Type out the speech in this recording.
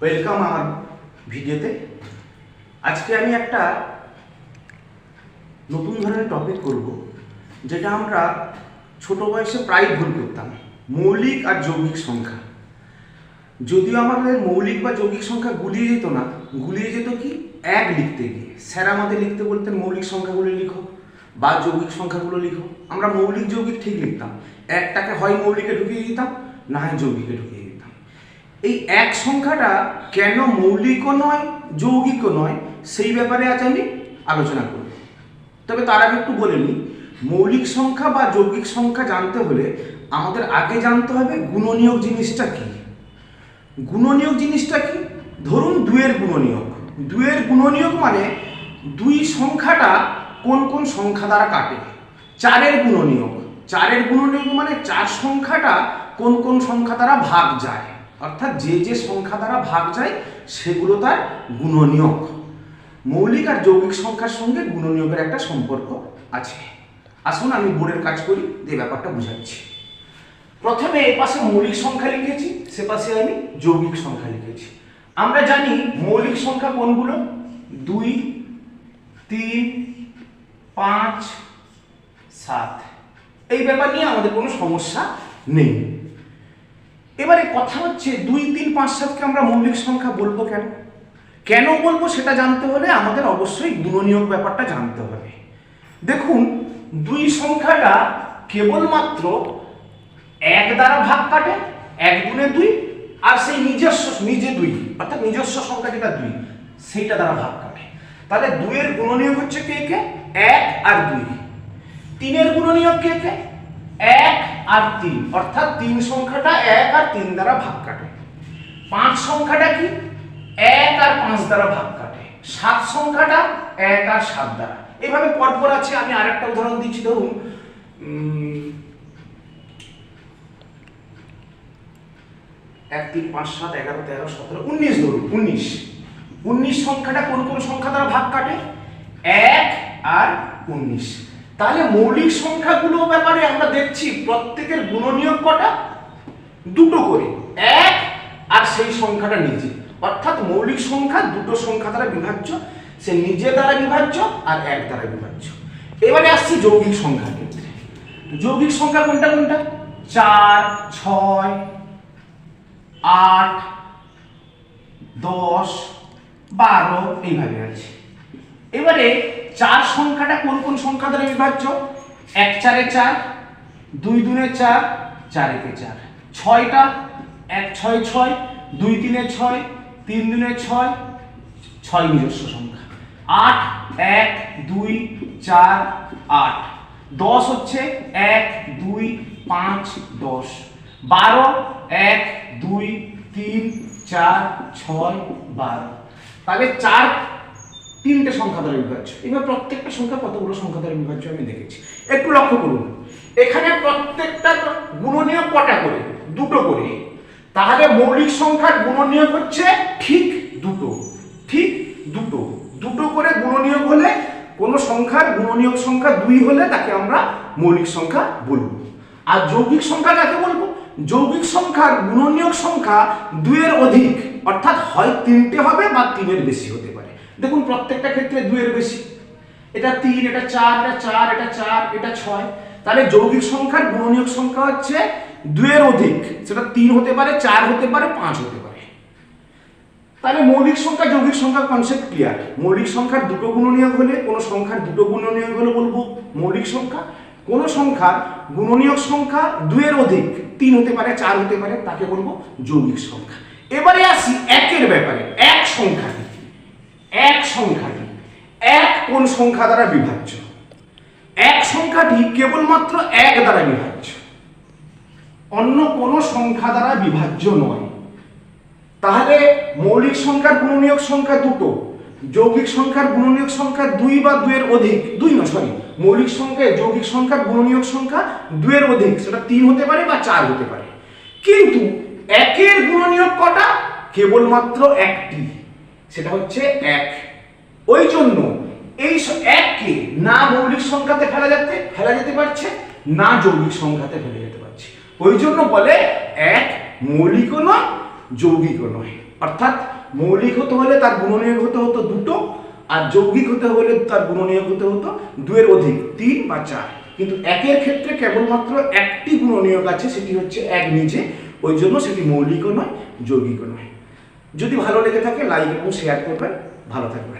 Welcome আমার ভিডিওতে। আজকে আমি একটা নতুন ধরনের টপিক করব, যেটা আমরা ছোট বয়সে প্রায় ভুল করতাম, মৌলিক আর যৌগিক সংখ্যা। যদিও আমাদের মৌলিক বা যৌগিক সংখ্যা গুলিয়ে যেত না, গুলিয়ে যেত কি? এক লিখতে গিয়ে। স্যার আমাদের লিখতে বলতেন, মৌলিক সংখ্যাগুলো লিখো বা যৌগিক সংখ্যাগুলো লিখো। আমরা মৌলিক যৌগিক ঠিক লিখতাম। একটাকে হয় মৌলিকে ঢুকিয়ে দিতাম, না হয় যৌগিকে ঢুকিয়ে এই এক সংখ্যাটা কেন মৌলিকও নয়, যৌগিকও নয়, সেই ব্যাপারে আজ আমি আলোচনা করব। তবে তার আগে একটু বলে নিই, মৌলিক সংখ্যা বা যৌগিক সংখ্যা জানতে হলে আমাদের আগে জানতে হবে গুণনীয়ক জিনিসটা কি। গুণনীয়ক জিনিসটা কি? ধরুন দুয়ের গুণনীয়ক। দুয়ের গুণনীয়ক মানে দুই সংখ্যাটা কোন কোন সংখ্যা দ্বারা কাটে? চারের গুণনীয়ক। চারের গুণনীয়ক মানে চার সংখ্যাটা কোন কোন সংখ্যা দ্বারা ভাগ যায়? অর্থাৎ যে যে সংখ্যা দ্বারা ভাগ যায়, সেগুলো তার গুণনীয়ক। মৌলিক আর যৌগিক সংখ্যার সঙ্গে গুণনীয়কের একটা সম্পর্ক আছে। আসুন আমি বোর্ডের কাজ করি, দিয়ে ব্যাপারটা বুঝাচ্ছি। প্রথমে এ পাশে মৌলিক সংখ্যা লিখেছি, সে পাশে আমি যৌগিক সংখ্যা লিখেছি। আমরা জানি মৌলিক সংখ্যা কোনগুলো? দুই, তিন, পাঁচ, সাত। এই ব্যাপার নিয়ে আমাদের কোনো সমস্যা নেই। এবারে কথা হচ্ছে দুই, তিন, পাঁচ, সাতকে আমরা মৌলিক সংখ্যা বলব কেন? কেন বলব সেটা জানতে হলে আমাদের অবশ্যই গুণনীয়ক ব্যাপারটা জানতে হবে। দেখুন, দুই সংখ্যাটা কেবলমাত্র এক দ্বারা ভাগ কাটে, এক গুণে দুই, আর সেই নিজস্ব, নিজে দুই, অর্থাৎ নিজস্ব সংখ্যা যেটা দুই, সেইটা দ্বারা ভাগ কাটে। তাহলে দুইয়ের গুণনীয়ক হচ্ছে কে কে? এক আর দুই। তিনের গুণনীয়ক কে কে? এক আর তিন, অর্থাৎ তিন সংখ্যাটা এক আর তিন দ্বারা ভাগ কাটে। পাঁচ সংখ্যাটা কি? এক আর পাঁচ দ্বারা ভাগ কাটে। সাত সংখ্যাটা এক আর সাত দ্বারা। এইভাবে পরপর আছে, আমি আরেকটা উদাহরণ দিচ্ছি, ধরুন এক, তিন, পাঁচ, সাত, এগারো, তেরো, সতেরো, উনিশ ধরুন, উনিশ। উনিশ সংখ্যাটা কোন কোন সংখ্যা দ্বারা ভাগ কাটে? এক আর উনিশ। তাহলে মৌলিক সংখ্যাগুলো ব্যাপারে আমরা দেখছি প্রত্যেকের গুণনীয়ক কটা? দুটো করে। এক আর সেই সংখ্যাটা নিজে। অর্থাৎ মৌলিক সংখ্যা দুটো সংখ্যা দ্বারা বিভাজ্য, সে নিজে দ্বারা বিভাজ্য আর এক দ্বারা বিভাজ্য। এবারে আসছি যৌগিক সংখ্যার ক্ষেত্রে। যৌগিক সংখ্যা কোনটা কোনটা? চার, ছয়, আট, দশ, বারো, এইভাবে আছে। এবারে চার সংখ্যাটা কোন কোন সংখ্যা দ্বারা বিভাজ্য? এক চারে চার, দুই দুনে চার চার একে চার। ছয়টা, এক ছয় ছয়, দুই তিনে ছয়, তিন দুনে ছয় ছয় নিজস্ব সংখ্যা। আট, এক, দুই, চার, আট। দশ হচ্ছে এক, দুই, পাঁচ, দশ। বারো, এক, দুই, তিন, চার, ছয়, বারো। তাহলে চার তিনটে সংখ্যা দ্বারা বিভাজ্য। এবার প্রত্যেকটা সংখ্যা কতগুলো সংখ্যা দ্বারা বিভাজ্য আমি দেখেছি। একটু লক্ষ্য করুন। এখানে প্রত্যেকটা গুণনীয় কটা করে? দুটো করে। তাহলে মৌলিক সংখ্যার গুণনীয়ক হচ্ছে ঠিক দুটো। ঠিক দুটো। দুটো করে গুণনীয়ক হলে কোনো সংখ্যার গুণনীয়ক সংখ্যা দুই হলে তাকে আমরা মৌলিক সংখ্যা বলব। আর যৌগিক সংখ্যা কাকে বলব? যৌগিক সংখ্যার গুণনীয়ক সংখ্যা দুইয়ের অধিক, অর্থাৎ হয় তিনটে হবে বা তিনের বেশি হতে। দেখুন, প্রত্যেকটা ক্ষেত্রে দুইয়ের বেশি। এটা তিন, এটা চার এটা চার এটা চার, এটা ছয়। তাহলে যৌগিক সংখ্যার গুণনীয়ক সংখ্যা হচ্ছে দুইয়ের অধিক। সেটা তিন হতে পারে, চার হতে পারে, পাঁচ হতে পারে। তাহলে মৌলিক সংখ্যা, যৌগিক সংখ্যা কনসেপ্ট ক্লিয়ার মৌলিক সংখ্যার দুটো গুণনীয়ক হলে, কোনো সংখ্যার দুটো গুণনীয়ক হলে বলব মৌলিক সংখ্যা। কোন সংখ্যার গুণনীয়ক সংখ্যা দুইয়ের অধিক, তিন হতে পারে, চার হতে পারে, তাকে বলব যৌগিক সংখ্যা। এবারে আসি একের ব্যাপারে, এক সংখ্যাটি এক সংখ্যাটি এক কোন সংখ্যা দ্বারা বিভাজ্য? এক সংখ্যাটি কেবলমাত্র এক দ্বারা বিভাজ্য। অন্য কোনো সংখ্যা দ্বারা বিভাজ্য নয়। তাহলে মৌলিক সংখ্যার গুণনীয়ক সংখ্যা দুটো। যৌগিক সংখ্যার গুণনীয়ক সংখ্যা দুই বা দুইয়ের অধিক, দুই না সরি মৌলিক সংখ্যায় যৌগিক সংখ্যার গুণনীয়ক সংখ্যা দুইয়ের অধিক, সেটা তিন হতে পারে বা চার হতে পারে। কিন্তু একের গুণনীয়ক কটা? কেবলমাত্র একটি। সেটা হচ্ছে এক। ওই জন্য এই এককে না মৌলিক সংখ্যাতে ফেলা যেতে ফেলা যেতে পারছে, না যৌগিক সংখ্যাতে ফেলা যেতে পারছে। ওই জন্য বলে এক মৌলিকও নয়, যৌগিকও নয়। অর্থাৎ মৌলিক হতে হলে তার গুণনীয়ক হতে হতো দুটো, আর যৌগিক হতে হলে তার গুণনীয়ক হতে হতো দুয়ের অধিক, তিন বা চার। কিন্তু একের ক্ষেত্রে কেবলমাত্র একটি গুণনীয়ক আছে, সেটি হচ্ছে এক নিজে। ওই জন্য সেটি মৌলিকও নয়, যৌগিকও নয়। যদি ভালো লেগে থাকে লাইক এবং শেয়ার করবেন। ভালো থাকবেন।